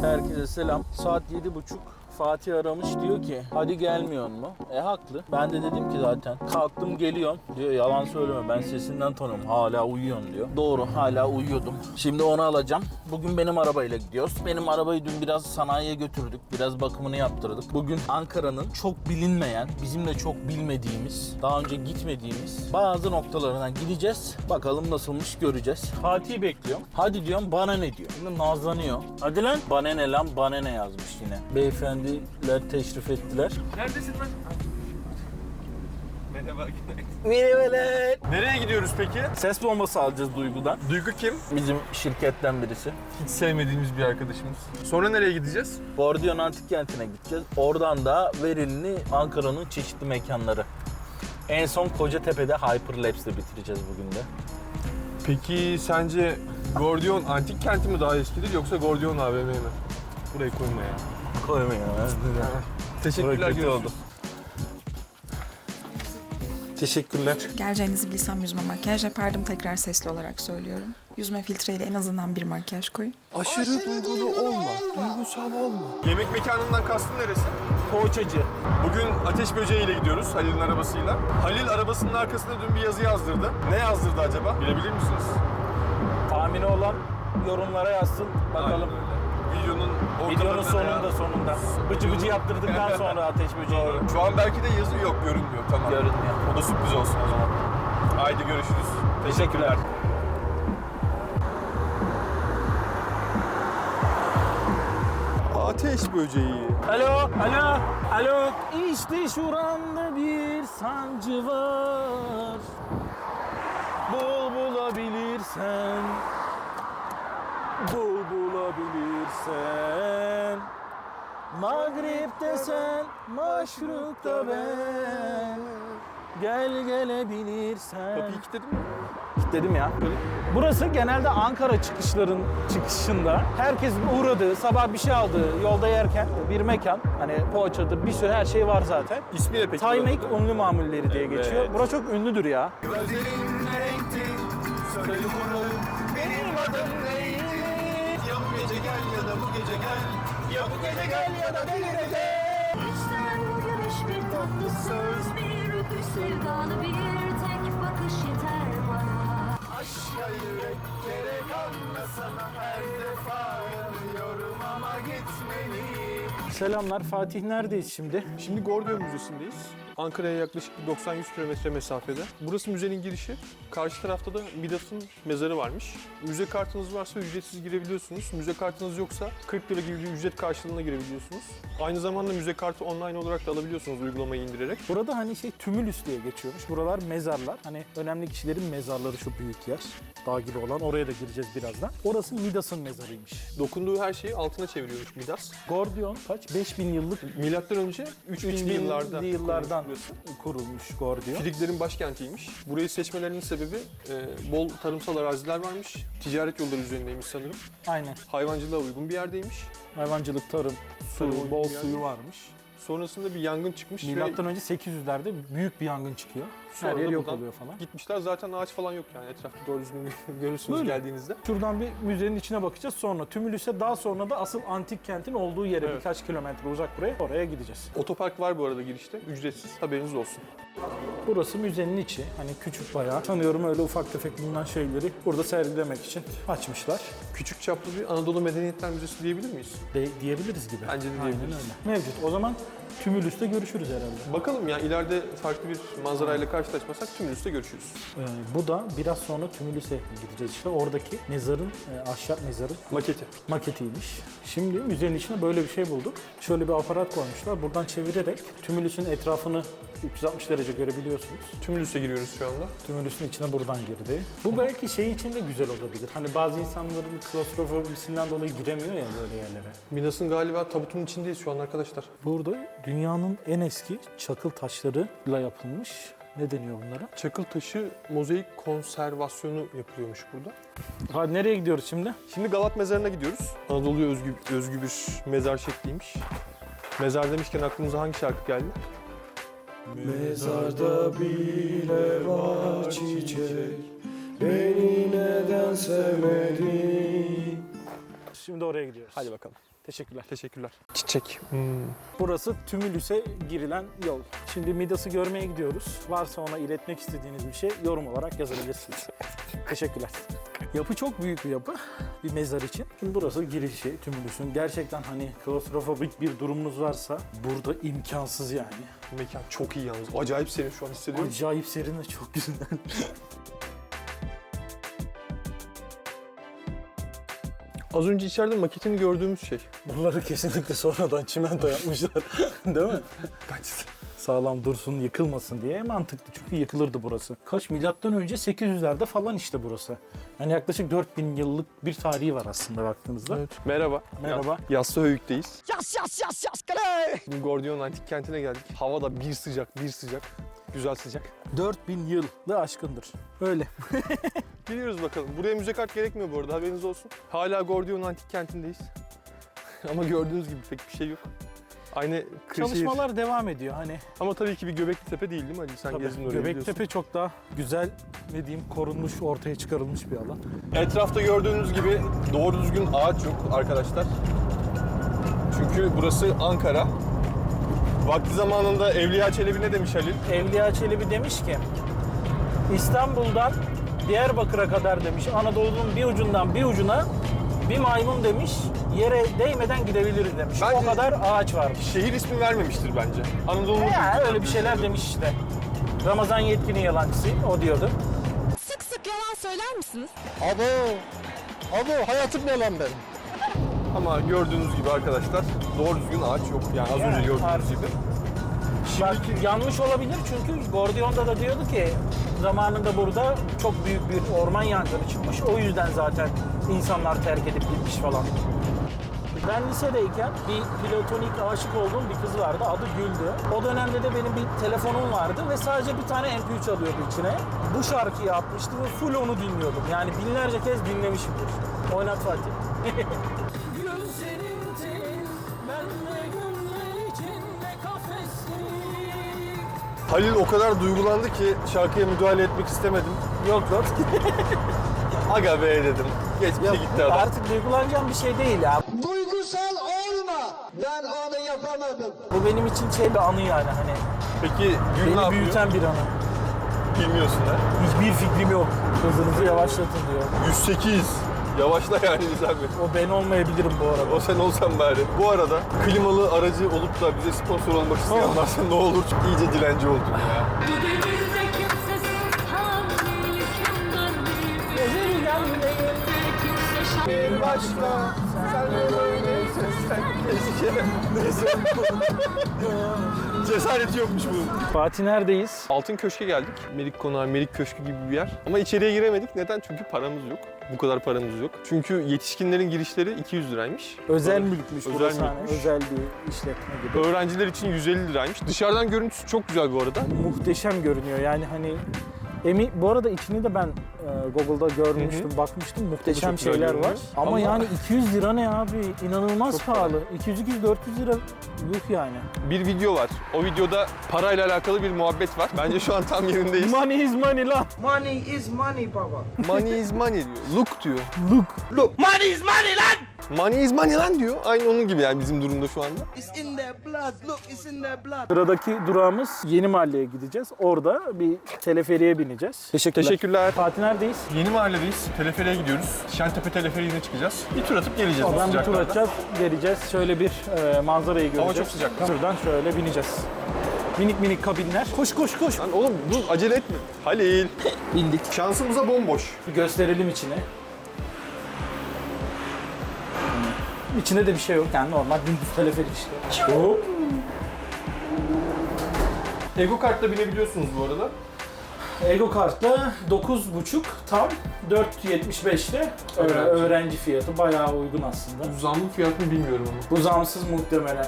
Herkese selam. Saat yedi buçuk. Fatih aramış diyor ki hadi gelmiyor mu? E haklı. Ben de dedim ki zaten kalktım geliyorum. Diyor yalan söyleme ben sesinden tanıyorum. Hala uyuyorsun diyor. Doğru hala uyuyordum. Şimdi onu alacağım. Bugün benim arabayla gidiyoruz. Benim arabayı dün biraz sanayiye götürdük. Biraz bakımını yaptırdık. Bugün Ankara'nın çok bilinmeyen, bizim de çok bilmediğimiz, daha önce gitmediğimiz bazı noktalarına gideceğiz. Bakalım nasılmış göreceğiz. Fatih'i bekliyorum. Hadi diyorum bana ne diyor. Şimdi nazlanıyor. Hadi lan. Bana ne lan bana ne yazmış yine. Beyefendiler teşrif ettiler. Neredesin lan? Merhaba. Merhabalar. Nereye gidiyoruz peki? Ses bombası alacağız Duygu'dan. Duygu kim? Bizim şirketten birisi. Hiç sevmediğimiz bir arkadaşımız. Sonra nereye gideceğiz? Bordiyon Antik Kenti'ne gideceğiz. Oradan da Veril'ini Ankara'nın çeşitli mekanları. En son Kocatepe'de Hyperlapse'de bitireceğiz bugün de. Peki sence Gordiyon antik kenti mi daha eskidir yoksa Gordiyon AVM mi? Burayı koyma ya. Koymayın ya. Teşekkürler kötü görüşürüz. oldu. Teşekkürler. Geleceğinizi bilsem yüzme makyaj yapardım. Tekrar sesli olarak söylüyorum. Yüzme filtreyle en azından bir makyaj koyun. Aşırı duygulu olma, duygusal olma. Yemek mekanından kastın neresi? Poğaçacı. Bugün ateş böceğiyle gidiyoruz Halil'in arabasıyla. Halil arabasının arkasına dün bir yazı yazdırdı. Ne yazdırdı acaba? Bilebilir misiniz? Tahmini olan yorumlara yazsın. Bakalım. Videonun Videonun sonunda veya- sonunda. Bıcı bıcı yaptırdıktan sonra ateş böceği. Şu an belki de yazı yok görünmüyor. Tamam. görünmüyor. O da sürpriz olsun o zaman. Haydi görüşürüz. Teşekkürler. Ateş böceği. Alo, alo, alo. İşte şuramda bir sancı var. Bul bulabilirsen, bul bulabilirsen. Mağrip'te sen, maşrukta ben. Gel gelebilirsen. Kapıyı kilitledin mi? Dedim ya. Burası genelde Ankara çıkışların çıkışında herkesin uğradığı, sabah bir şey aldığı yolda yerken bir mekan. Hani poğaçadır, bir sürü her şey var zaten. İsmi ne peki? Buranın? unlu mamulleri diye geçiyor. Evet. Burası çok ünlüdür ya. Benim gece gel. Ya bu gece gel ya da gel. İşler bu gülüş bir tatlı söz Bir öpüş sevdalı bir tek bakış yeter bana Aşka yürek gerek anlasana her defa yanıyorum ama gitmeliyim. Selamlar. Fatih neredeyiz şimdi? Şimdi Gordiyon Müzesi'ndeyiz. Ankara'ya yaklaşık bir 90-100 kilometre mesafede. Burası müzenin girişi. Karşı tarafta da Midas'ın mezarı varmış. Müze kartınız varsa ücretsiz girebiliyorsunuz. Müze kartınız yoksa 40 lira gibi bir ücret karşılığında girebiliyorsunuz. Aynı zamanda müze kartı online olarak da alabiliyorsunuz uygulamayı indirerek. Burada hani şey tümülüs diye geçiyormuş. Buralar mezarlar. Hani önemli kişilerin mezarları şu büyük yer. Dağ gibi olan. Oraya da gireceğiz birazdan. Orası Midas'ın mezarıymış. Dokunduğu her şeyi altına çeviriyormuş Midas. Gordiyon kaç? 5000 yıllık Milattan önce 3000 3000 yıllarda yıllardan burası. kurulmuş Gordiyon. Friglerin başkentiymiş. Burayı seçmelerinin sebebi e, bol tarımsal araziler varmış. Ticaret yolları üzerindeymiş sanırım. Aynen. Hayvancılığa uygun bir yerdeymiş. Hayvancılık, tarım, su, Tarım, bol suyu varmış. Sonrasında bir yangın çıkmış Milattan önce 800'lerde büyük bir yangın çıkıyor. Sonra Her yer yok buradan oluyor falan. gitmişler. Zaten ağaç falan yok yani etrafta doğru düzgün görürsünüz Böyle. geldiğinizde. Şuradan bir müzenin içine bakacağız. Sonra Tümülüs'e daha sonra da asıl antik kentin olduğu yere Evet. birkaç kilometre uzak buraya oraya gideceğiz. Otopark var bu arada girişte. Ücretsiz. Haberiniz olsun. Burası müzenin içi. Hani küçük bayağı. Sanıyorum öyle ufak tefek bulunan şeyleri burada sergilemek için açmışlar. Küçük çaplı bir Anadolu Medeniyetler Müzesi diyebilir miyiz? De, diyebiliriz gibi. Bence de Aynen diyebiliriz. öyle. Mevcut. O zaman Tümülüs'te görüşürüz herhalde. Bakalım ya ileride farklı bir manzarayla karşılaşmasak tüm üstte görüşürüz. Ee, bu da biraz sonra Tümülüs'e gideceğiz işte. Oradaki mezarın, e, ahşap mezarın Maketi. maketiymiş. Şimdi müzenin içine böyle bir şey bulduk. Şöyle bir aparat koymuşlar. Buradan çevirerek Tümülüs'ün etrafını 360 derece görebiliyorsunuz. Tüm üste giriyoruz şu anda. Tümülüs'ün içine buradan girdi. Bu belki şey için de güzel olabilir. Hani bazı insanların klostrofobisinden dolayı giremiyor ya böyle yerlere. Midas'ın galiba tabutunun içindeyiz şu an arkadaşlar. Burada dünyanın en eski çakıl taşlarıyla yapılmış ne deniyor bunlara? Çakıl taşı mozaik konservasyonu yapılıyormuş burada. Hadi nereye gidiyoruz şimdi? Şimdi Galat Mezarı'na gidiyoruz. Anadolu'ya özgü, özgü bir mezar şekliymiş. Mezar demişken aklınıza hangi şarkı geldi? Mezarda bile var çiçek Beni neden sevmedin Şimdi oraya gidiyoruz. Hadi bakalım. Teşekkürler. Teşekkürler. Çiçek. Burası Tümülüs'e girilen yol. Şimdi Midas'ı görmeye gidiyoruz. Varsa ona iletmek istediğiniz bir şey yorum olarak yazabilirsiniz. Teşekkürler. Yapı çok büyük bir yapı. Bir mezar için. Şimdi burası girişi Tümülüs'ün. Gerçekten hani klostrofobik bir durumunuz varsa burada imkansız yani. Mekan çok iyi yalnız. Acayip serin şu an hissediyorum. Acayip serin ve çok güzel. Az önce içeride maketini gördüğümüz şey. Buraları kesinlikle sonradan çimento yapmışlar. Değil mi? Kaç? Sağlam dursun, yıkılmasın diye mantıklı. Çünkü yıkılırdı burası. Kaç milattan önce 800'lerde falan işte burası. Yani yaklaşık 4000 yıllık bir tarihi var aslında baktığınızda. Evet. Merhaba. Merhaba. Yassıhöyük'teyiz. Yas yas yas yas kale. Bugün Gordiyon Antik Kenti'ne geldik. Hava da bir sıcak, bir sıcak. Güzel sıcak. 4000 yıllı aşkındır. Öyle. Geliyoruz bakalım. Buraya müze kart gerekmiyor bu arada haberiniz olsun. Hala Gordiyon Antik Kenti'ndeyiz. Ama gördüğünüz gibi pek bir şey yok. Aynı Kırşehir. Çalışmalar devam ediyor. Hani Ama tabii ki bir Göbekli Tepe değil değil mi Ali? Sen tabii, gezdin orayı biliyorsun. Göbektepe çok daha güzel ne diyeyim korunmuş, ortaya çıkarılmış bir alan. Etrafta gördüğünüz gibi doğru düzgün ağaç yok arkadaşlar. Çünkü burası Ankara. Vakti zamanında Evliya Çelebi ne demiş Halil? Evliya Çelebi demiş ki İstanbul'dan Diyarbakır'a kadar demiş Anadolu'nun bir ucundan bir ucuna bir maymun demiş yere değmeden gidebiliriz demiş. Bence- O kadar ağaç var. Şehir ismi vermemiştir bence. Anadolu'nun Ya öyle bir şeyler demiş işte. Ramazan Yetkin'in yalancısı o diyordu. Sık sık yalan söyler misiniz? Abo, abo hayatım yalan benim. ama gördüğünüz gibi arkadaşlar doğru düzgün ağaç yok. Yani az Yani önce gördüğünüz gibi. Bak, yanlış olabilir çünkü Gordion'da da diyordu ki zamanında burada çok büyük bir orman yangını çıkmış. O yüzden zaten insanlar terk edip gitmiş falan. Ben lisedeyken bir platonik aşık olduğum bir kız vardı. Adı Gül'dü. O dönemde de benim bir telefonum vardı ve sadece bir tane MP3 alıyordu içine. Bu şarkıyı atmıştı ve full onu dinliyordum. Yani binlerce kez dinlemişimdir. Oynat Fatih. Halil o kadar duygulandı ki şarkıya müdahale etmek istemedim. Yok yok. Aga be dedim. Geçmişe gitti adam. Artık duygulanacağım bir şey değil ya. Duygusal olma. Ben onu yapamadım. Bu benim için şey bir anı yani hani. Peki Gül ne Beni yapıyor? büyüten bir anı. Bilmiyorsun ha. Hiçbir fikrim yok. Hızınızı yavaşlatın diyor. 108. Yavaşla yani güzel bir. O ben olmayabilirim bu arada. O sen olsan bari. Bu arada klimalı aracı olup da bize sponsor olmak isteyen varsa ne olur iyice dilenci oldun ya. Başka sen de böyleysen sen keşke. Cesareti yokmuş bunun. Fatih neredeyiz? Altın Köşk'e geldik. Melik Konağı, Melik Köşkü gibi bir yer. Ama içeriye giremedik. Neden? Çünkü paramız yok. Bu kadar paramız yok. Çünkü yetişkinlerin girişleri 200 liraymış. Özel mülkmüş Özel burası hani. mülkmüş. Özel bir işletme gibi. Öğrenciler için 150 liraymış. Dışarıdan görüntüsü çok güzel bu arada. Muhteşem görünüyor yani hani Emi, bu arada içini de ben Google'da görmüştüm, bakmıştım. Muhteşem çok şeyler var. Ama, Ama- yani 200 lira ne abi? İnanılmaz Çok pahalı. 200-200-400 lira yuh yani. Bir video var. O videoda parayla alakalı bir muhabbet var. Bence şu an tam yerindeyiz. Money is money lan. Money is money baba. Money is money diyor. Look diyor. Look. Money is money lan diyor. Aynı onun gibi yani bizim durumda şu anda. It's in their blood. Look, it's in their blood. Sıradaki durağımız Yeni Mahalle'ye gideceğiz. Orada bir teleferiye bineceğiz. Teşekkürler. Teşekkürler. Fatih neredeyiz? Yeni mahalledeyiz. Teleferiğe gidiyoruz. Şentepe teleferiğine çıkacağız. Bir tur atıp geleceğiz. bu Oradan bir tur sıcaklarda. atacağız, geleceğiz. Şöyle bir e, manzarayı göreceğiz. çok sıcak. Şuradan şöyle bineceğiz. Minik minik kabinler. Koş koş koş. Lan oğlum dur acele etme. Halil. Bindik. Şansımıza bomboş. Bir gösterelim içine. İçinde de bir şey yok yani normal dümdüz teleferik işte. Hop. Ego kartla binebiliyorsunuz bu arada. Ego kartla 9.5 tam 4.75'te Öğrenci. öğrenci fiyatı bayağı uygun aslında. Zamlı fiyatını bilmiyorum ama. Bu zamsız muhtemelen.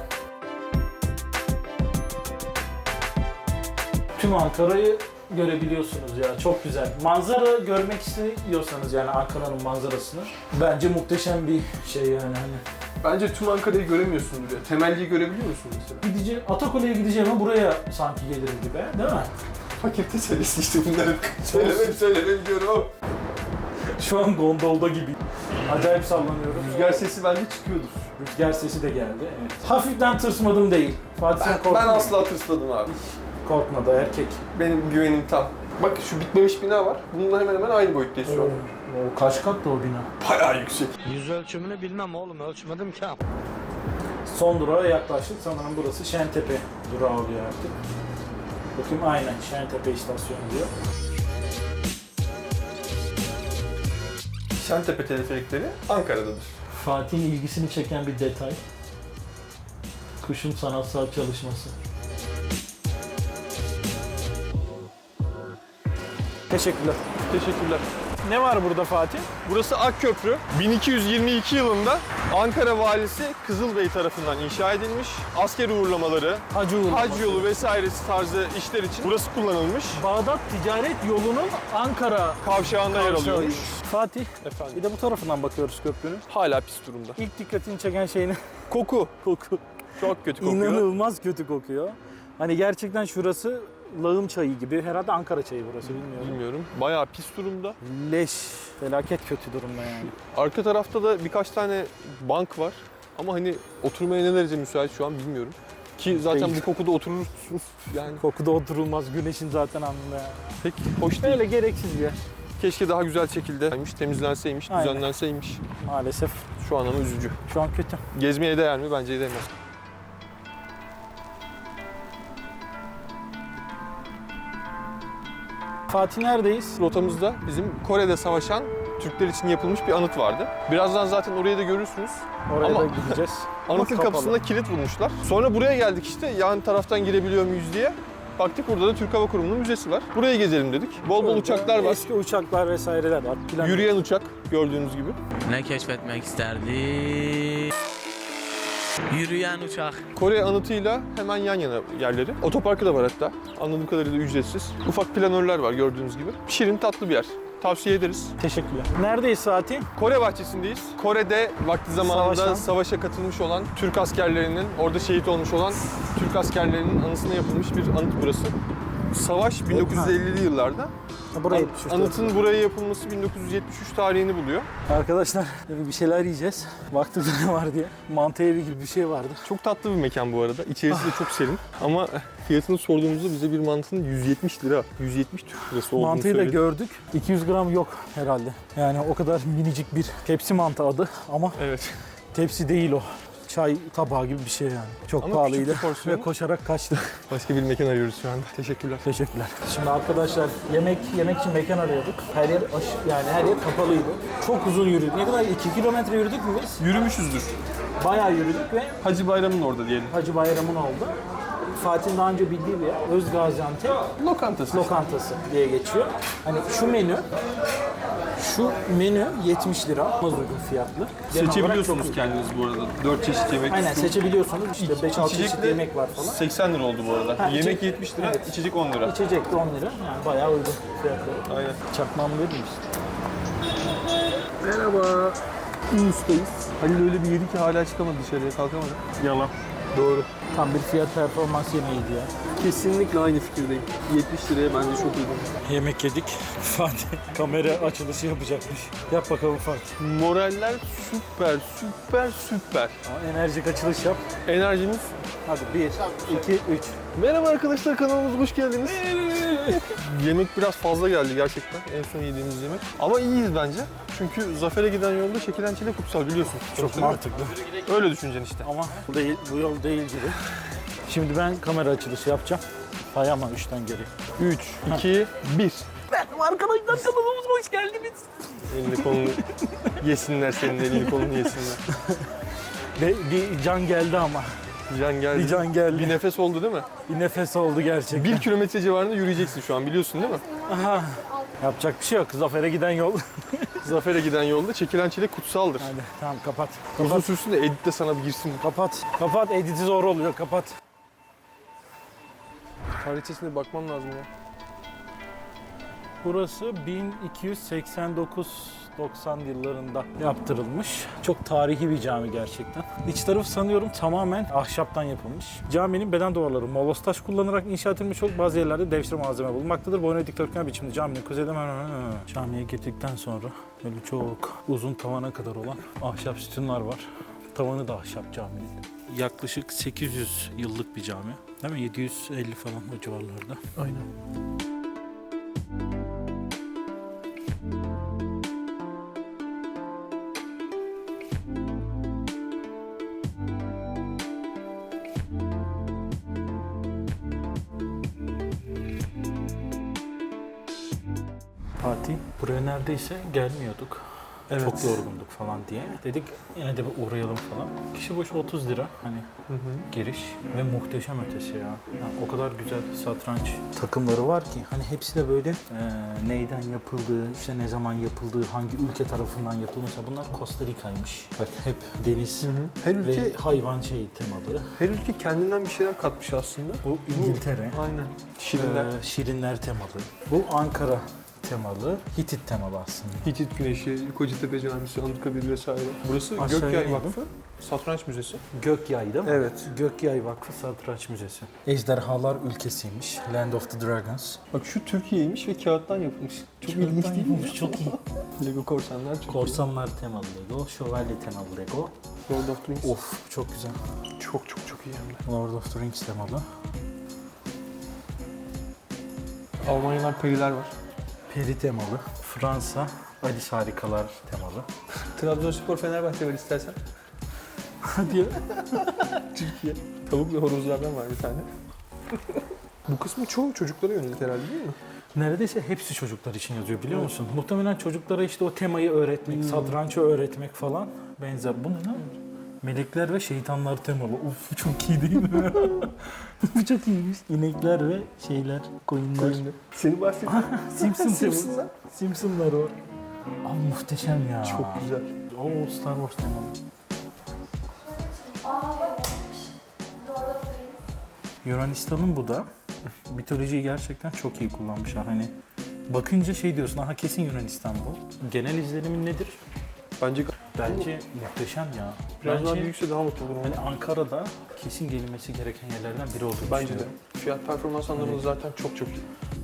Tüm Ankara'yı görebiliyorsunuz ya. Çok güzel. Manzara görmek istiyorsanız yani Ankara'nın manzarasını bence muhteşem bir şey yani hani. Bence tüm Ankara'yı göremiyorsundur ya. Temelli'yi görebiliyor musun mesela? Gideceğim, Atakule'ye gideceğim ama buraya sanki gelirim gibi değil mi? Fakirte serisi işte bunları söylemem söylemem diyorum. Şu an gondolda gibi. Acayip sallanıyorum. Rüzgar sesi bence çıkıyordur. Rüzgar sesi de geldi. Evet. Hafiften tırsmadım değil. Fatih sen korkma. Ben asla tırsmadım abi. Korkmadı erkek. Benim güvenim tam. Bak şu bitmemiş bina var. Bununla hemen hemen aynı boyuttayız şu an. O kaç katlı o bina? Bayağı yüksek. Yüz ölçümünü bilmem oğlum ölçmedim ki. Son durağa yaklaştık. Sanırım burası Şentepe durağı oluyor artık. Bakayım aynen Şentepe istasyonu diyor. Şentepe teleferikleri Ankara'dadır. Fatih'in ilgisini çeken bir detay. Kuşun sanatsal çalışması. Teşekkürler. Teşekkürler. Ne var burada Fatih? Burası Akköprü. 1222 yılında Ankara valisi Kızılbey tarafından inşa edilmiş. Asker uğurlamaları, Hacı Uğur. hac yolu vesairesi tarzı işler için burası kullanılmış. Bağdat ticaret yolunun Ankara Kavşağında yer alıyormuş. Fatih, Efendim. bir de bu tarafından bakıyoruz köprünün. Hala pis durumda. İlk dikkatini çeken şey ne? Koku. Koku. Çok kötü kokuyor. İnanılmaz kötü kokuyor. Hani gerçekten şurası lağım çayı gibi. Herhalde Ankara çayı burası bilmiyorum. Bilmiyorum. Bayağı pis durumda. Leş. Felaket kötü durumda yani. Arka tarafta da birkaç tane bank var. Ama hani oturmaya ne derece müsait şu an bilmiyorum. Ki zaten Değil. bu kokuda oturursunuz yani. Kokuda oturulmaz. Güneşin zaten anında yani. Pek hoş değil. Böyle gereksiz bir yer. Keşke daha güzel şekilde temizlenseymiş, Aynen. düzenlenseymiş. Maalesef Şu an ama üzücü. şu an kötü. Gezmeye değer mi? Bence değmez. Fatih neredeyiz? Rotamızda bizim Kore'de savaşan Türkler için yapılmış bir anıt vardı. Birazdan zaten orayı da görürsünüz. Oraya Ama- da gideceğiz. Anıtın kapalı. kapısına kilit vurmuşlar. Sonra buraya geldik işte yan taraftan girebiliyor muyuz diye. Baktık burada da Türk Hava Kurumu'nun müzesi var. Buraya gezelim dedik. Bol bol uçaklar var. Eski uçaklar vesaireler var. Plan Yürüyen uçak gördüğünüz gibi. Ne keşfetmek isterdi? Yürüyen uçak. Kore anıtıyla hemen yan yana yerleri. Otoparkı da var hatta. Anladığım kadarıyla ücretsiz. Ufak planörler var gördüğünüz gibi. Şirin tatlı bir yer. Tavsiye ederiz. Teşekkürler. Neredeyiz Fatih? Kore bahçesindeyiz. Kore'de vakti zamanında Savaşan. savaşa katılmış olan Türk askerlerinin, orada şehit olmuş olan Türk askerlerinin anısına yapılmış bir anıt burası. Savaş 1950'li yıllarda. Buraya An-. Anıtın buraya yapılması 1973 tarihini buluyor. Arkadaşlar bir şeyler yiyeceğiz. Baktık ne var diye. Mantı evi gibi bir şey vardı. Çok tatlı bir mekan bu arada. İçerisi de çok serin. Ama fiyatını sorduğumuzda bize bir mantının 170 lira, 170 Türk lirası olduğunu Mantıyı da söyledi. gördük. 200 gram yok herhalde. Yani o kadar minicik bir tepsi mantı adı ama Evet. tepsi değil o. Çay tabağı gibi bir şey yani. Çok Ama pahalıydı küçük bir porsiyon. ve koşarak kaçtık. Başka bir mekan arıyoruz şu anda. Teşekkürler. Teşekkürler. Şimdi arkadaşlar yemek yemek için mekan arıyorduk. Her yer aş yani her yer kapalıydı. Çok uzun yürüdük. Ne kadar 2 kilometre yürüdük mü biz? Yürümüşüzdür. Bayağı yürüdük ve Hacı Bayram'ın orada diyelim. Hacı Bayram'ın oldu. Fatih'in daha önce bildiği bir yer. Özgaziantep Lokantası. lokantası diye geçiyor. Hani şu menü şu menü 70 lira. Az uygun fiyatlı. Genel olarak çok Seçebiliyorsunuz uygun. kendiniz bu arada. 4 çeşit yemek. Aynen su, seçebiliyorsunuz. İşte 5-6 içecek çeşit de yemek var falan. 80 lira oldu bu arada. Ha, Yemek içecek- 70 lira, Evet. içecek 10 lira. İçecek de 10 lira. Yani bayağı uygun fiyatları. Aynen. Çakmağımı verir misin? Merhaba. Ustayız. Halil öyle bir yedi ki hala çıkamadı dışarıya kalkamadı. Yalan. Doğru. Tam bir fiyat performans yemeğiydi ya. Kesinlikle aynı fikirdeyim. 70 liraya bence çok uygun. Yemek yedik. Fatih kamera açılışı yapacakmış. Yap bakalım Fatih. Moraller süper, süper, süper. Ama enerjik açılış yap. Enerjimiz Hadi 1, 2, 3. Merhaba arkadaşlar kanalımıza hoş geldiniz. yemek biraz fazla geldi gerçekten en son yediğimiz yemek. Ama iyiyiz bence. Çünkü Zafer'e giden yolda şekilen çile kutsal biliyorsun. Çok mantıklı. Öyle düşüneceksin işte. Ama bu, değil, bu yol değil gibi. Şimdi ben kamera açılışı yapacağım. Sayamam 3'ten geri. 3, 2, 1. Arkadaşlar kanalımıza hoş geldiniz. Elini kolunu yesinler senin elini kolunu yesinler. Ve bir can geldi ama. Can geldi. Bir can geldi. Bir nefes oldu değil mi? Bir nefes oldu gerçekten. Bir kilometre civarında yürüyeceksin şu an biliyorsun değil mi? Aha. Yapacak bir şey yok. Zafer'e giden yol. Zafer'e giden yolda çekilen çile kutsaldır. Hadi tamam kapat. Uzun Kapat. sürsün de edit de sana bir girsin. Kapat. Kapat. Editi zor oluyor. Kapat. Tarihçesine bakmam lazım ya. Burası 1289 90 yıllarında yaptırılmış. Çok tarihi bir cami gerçekten. İç tarafı sanıyorum tamamen ahşaptan yapılmış. Caminin beden duvarları molos taş kullanarak inşa edilmiş olup bazı yerlerde devşirme malzeme bulunmaktadır. Boyuna dikdörtgen biçimde caminin kuzeyden camiye girdikten sonra böyle çok uzun tavana kadar olan ahşap sütunlar var. Tavanı da ahşap caminin. Yaklaşık 800 yıllık bir cami. Değil mi? 750 falan o civarlarda. Aynen. Fatih buraya neredeyse gelmiyorduk. Evet. Çok yorgunduk falan diye. Dedik yine de bir uğrayalım falan. Kişi başı 30 lira hani giriş ve muhteşem ötesi ya. Yani o kadar güzel satranç takımları var ki hani hepsi de böyle e, neyden yapıldığı, işte ne zaman yapıldığı, hangi ülke tarafından yapıldığı. Mesela bunlar Costa Rica'ymış. Bak hep deniz Her ülke ve hayvan şey temalı. her ülke kendinden bir şeyler katmış aslında. Bu İngiltere. Aynen. Şirinler. Ee, şirinler temalı. Bu Ankara temalı. Hitit temalı aslında. Hitit Güneşi, Kocatepe Camisi, Anıtkabir vesaire. Burası Aşağıya Gökyay. Vakfı Satranç Müzesi. Gökyay değil mi? Evet. Gökyay Vakfı Satranç Müzesi. Ejderhalar ülkesiymiş. Land of the Dragons. Bak şu Türkiye'ymiş ve kağıttan yapılmış. Çok ilginç değil mi? Çok iyi. Lego korsanlar çok Korsanlar temalı Lego, şövalye temalı Lego. iyi. Lord of the Rings. Of çok güzel. Çok çok çok iyi hem de. Lord of the Rings temalı. Almanyalar periler var. Peri temalı. Fransa, Alice Harikalar temalı. Trabzonspor Fenerbahçe var istersen. Hadi ya. Türkiye. Tavuk ve horozlardan var bir tane. Bu kısmı çoğu çocuklara yönelik herhalde değil mi? Neredeyse hepsi çocuklar için yazıyor biliyor musun? Muhtemelen çocuklara işte o temayı öğretmek, satrançı öğretmek falan benzer. Bu ne? Melekler ve şeytanlar temalı. Uf çok iyi değil mi? Bu çok iyiymiş. İnekler ve şeyler, koyunlar. Seni bahsettim. Simpson Simpsonlar. Simpsonlar o. Abi muhteşem ya. Çok güzel. Oo Star Wars temalı. Yunanistan'ın bu da mitolojiyi gerçekten çok iyi kullanmışlar. Hani bakınca şey diyorsun, aha kesin Yunanistan bu. Genel izlenimin nedir? Bence Bence muhteşem ya. biraz daha Bence büyükse daha mutlu olurum. hani Ankara'da kesin gelinmesi gereken yerlerden biri olduğunu Bence de. Fiyat performans anlamında zaten çok çok iyi.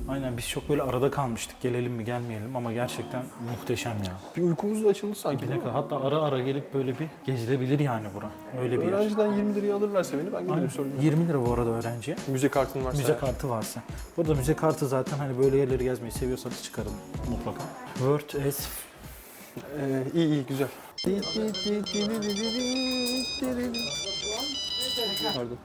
Aynen biz çok böyle arada kalmıştık. Gelelim mi gelmeyelim ama gerçekten muhteşem ya. Bir uykumuz da açıldı sanki. Bir kadar hatta ara ara gelip böyle bir gezilebilir yani bura. Öyle bir yer. Öğrenciden 20 liraya alırlarsa beni ben giderim sorun yok. 20 lira bu arada öğrenciye. Müze kartın varsa. Müze kartı varsa. Burada müze kartı zaten hani böyle yerleri gezmeyi seviyorsanız çıkarın mutlaka. Word as Ee, iyi iyi güzel. Pardon.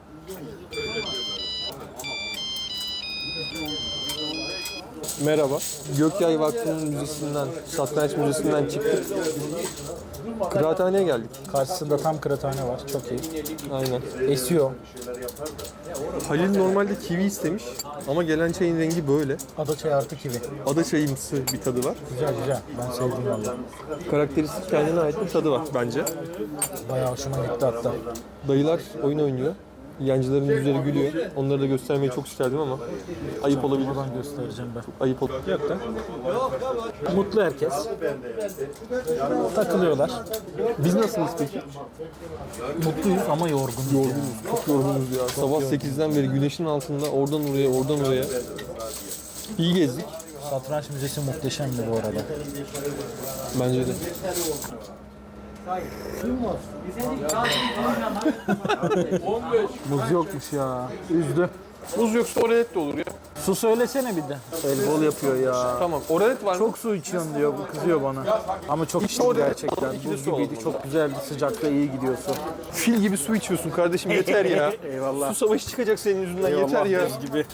Merhaba. Gökyay Vakfı'nın müzesinden, satranç müzesinden çıktık. Kıraathaneye geldik. karşısında tam kıraathane var. Çok iyi. Aynen. Esiyor. Halil normalde kivi istemiş ama gelen çayın rengi böyle. Ada çay artı kivi. Ada çayımsı bir tadı var. Güzel güzel. Ben sevdim valla. Karakteristik kendine ait bir tadı var bence. Bayağı hoşuma gitti hatta. Dayılar oyun oynuyor. Yancıların yüzleri gülüyor. Onları da göstermeyi çok isterdim ama ayıp olabilir. Buradan göstereceğim ben. Ayıp olur. Yok da. Mutlu herkes. Takılıyorlar. Biz nasılız peki? Mutluyuz ama yorgunuz. Yorgunuz. Çok yorgunuz ya. Sabah 8'den beri güneşin altında oradan oraya oradan oraya. İyi gezdik. Satranç müzesi muhteşemdi bu arada. Bence de. Buz yokmuş ya. Üzdü. Buz yoksa oralet de olur ya. Su söylesene bir de. El bol yapıyor ya. Tamam oralet var mı? Çok su içiyorsun diyor, bu kızıyor bana. Ama çok içtim gerçekten. Buz gibiydi, çok güzeldi, sıcakta iyi gidiyorsun. Fil gibi su içiyorsun kardeşim yeter ya. Eyvallah. Su savaşı çıkacak senin yüzünden yeter ya. buz gibi.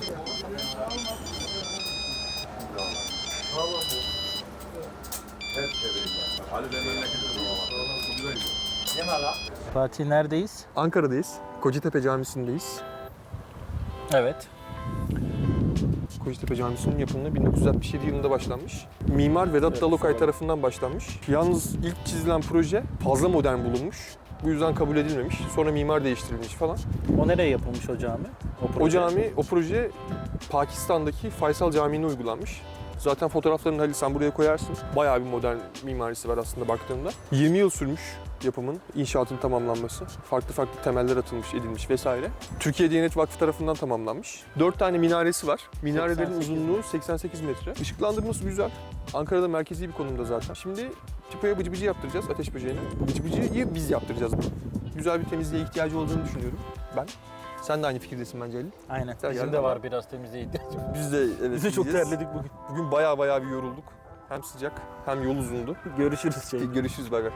Fatih neredeyiz? Ankara'dayız. Kocatepe Camisi'ndeyiz. Evet. Kocatepe Camisi'nin yapımına 1967 yılında başlanmış. Mimar Vedat Dalokay tarafından başlanmış. Yalnız ilk çizilen proje fazla modern bulunmuş. Bu yüzden kabul edilmemiş. Sonra mimar değiştirilmiş falan. O nereye yapılmış o cami? O cami, o proje Pakistan'daki Faysal Camii'ne uygulanmış. Zaten fotoğraflarını Halil sen buraya koyarsın. Bayağı bir modern mimarisi var aslında baktığında. 20 yıl sürmüş yapımın, inşaatın tamamlanması. Farklı farklı temeller atılmış, edilmiş vesaire. Türkiye Diyanet Vakfı tarafından tamamlanmış. 4 tane minaresi var. Minarelerin 88 uzunluğu 88 metre. Işıklandırması güzel. Ankara'da merkezi bir konumda zaten. Şimdi Tipo'ya bıcı bıcı yaptıracağız ateş böceğine. Bıcı bıcıyı biz yaptıracağız. Güzel bir temizliğe ihtiyacı olduğunu düşünüyorum ben. Sen de aynı fikirdesin bence Ali. Aynen. Sen Bizim de ama- var biraz temizliğe ihtiyacımız. Biz de evet. Biz de çok gideceğiz. terledik bugün. Bugün baya baya bir yorulduk. Hem sıcak hem yol uzundu. Görüşürüz şey. Görüşürüz bay bay.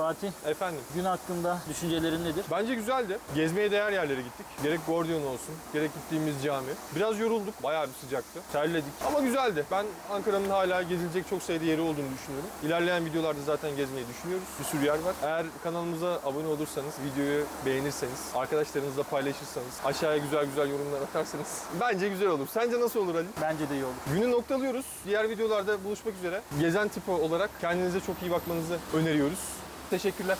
Fatih, Efendim. gün hakkında düşüncelerin nedir? Bence güzeldi. Gezmeye değer yerlere gittik. Gerek Gordiyon olsun, gerek gittiğimiz cami. Biraz yorulduk, bayağı bir sıcaktı. Terledik ama güzeldi. Ben Ankara'nın hala gezilecek çok sayıda yeri olduğunu düşünüyorum. İlerleyen videolarda zaten gezmeyi düşünüyoruz. Bir sürü yer var. Eğer kanalımıza abone olursanız, videoyu beğenirseniz, arkadaşlarınızla paylaşırsanız, aşağıya güzel güzel yorumlar atarsanız bence güzel olur. Sence nasıl olur Ali? Bence de iyi olur. Günü noktalıyoruz. Diğer videolarda buluşmak üzere. Gezen tipo olarak kendinize çok iyi bakmanızı öneriyoruz. Teşekkürler.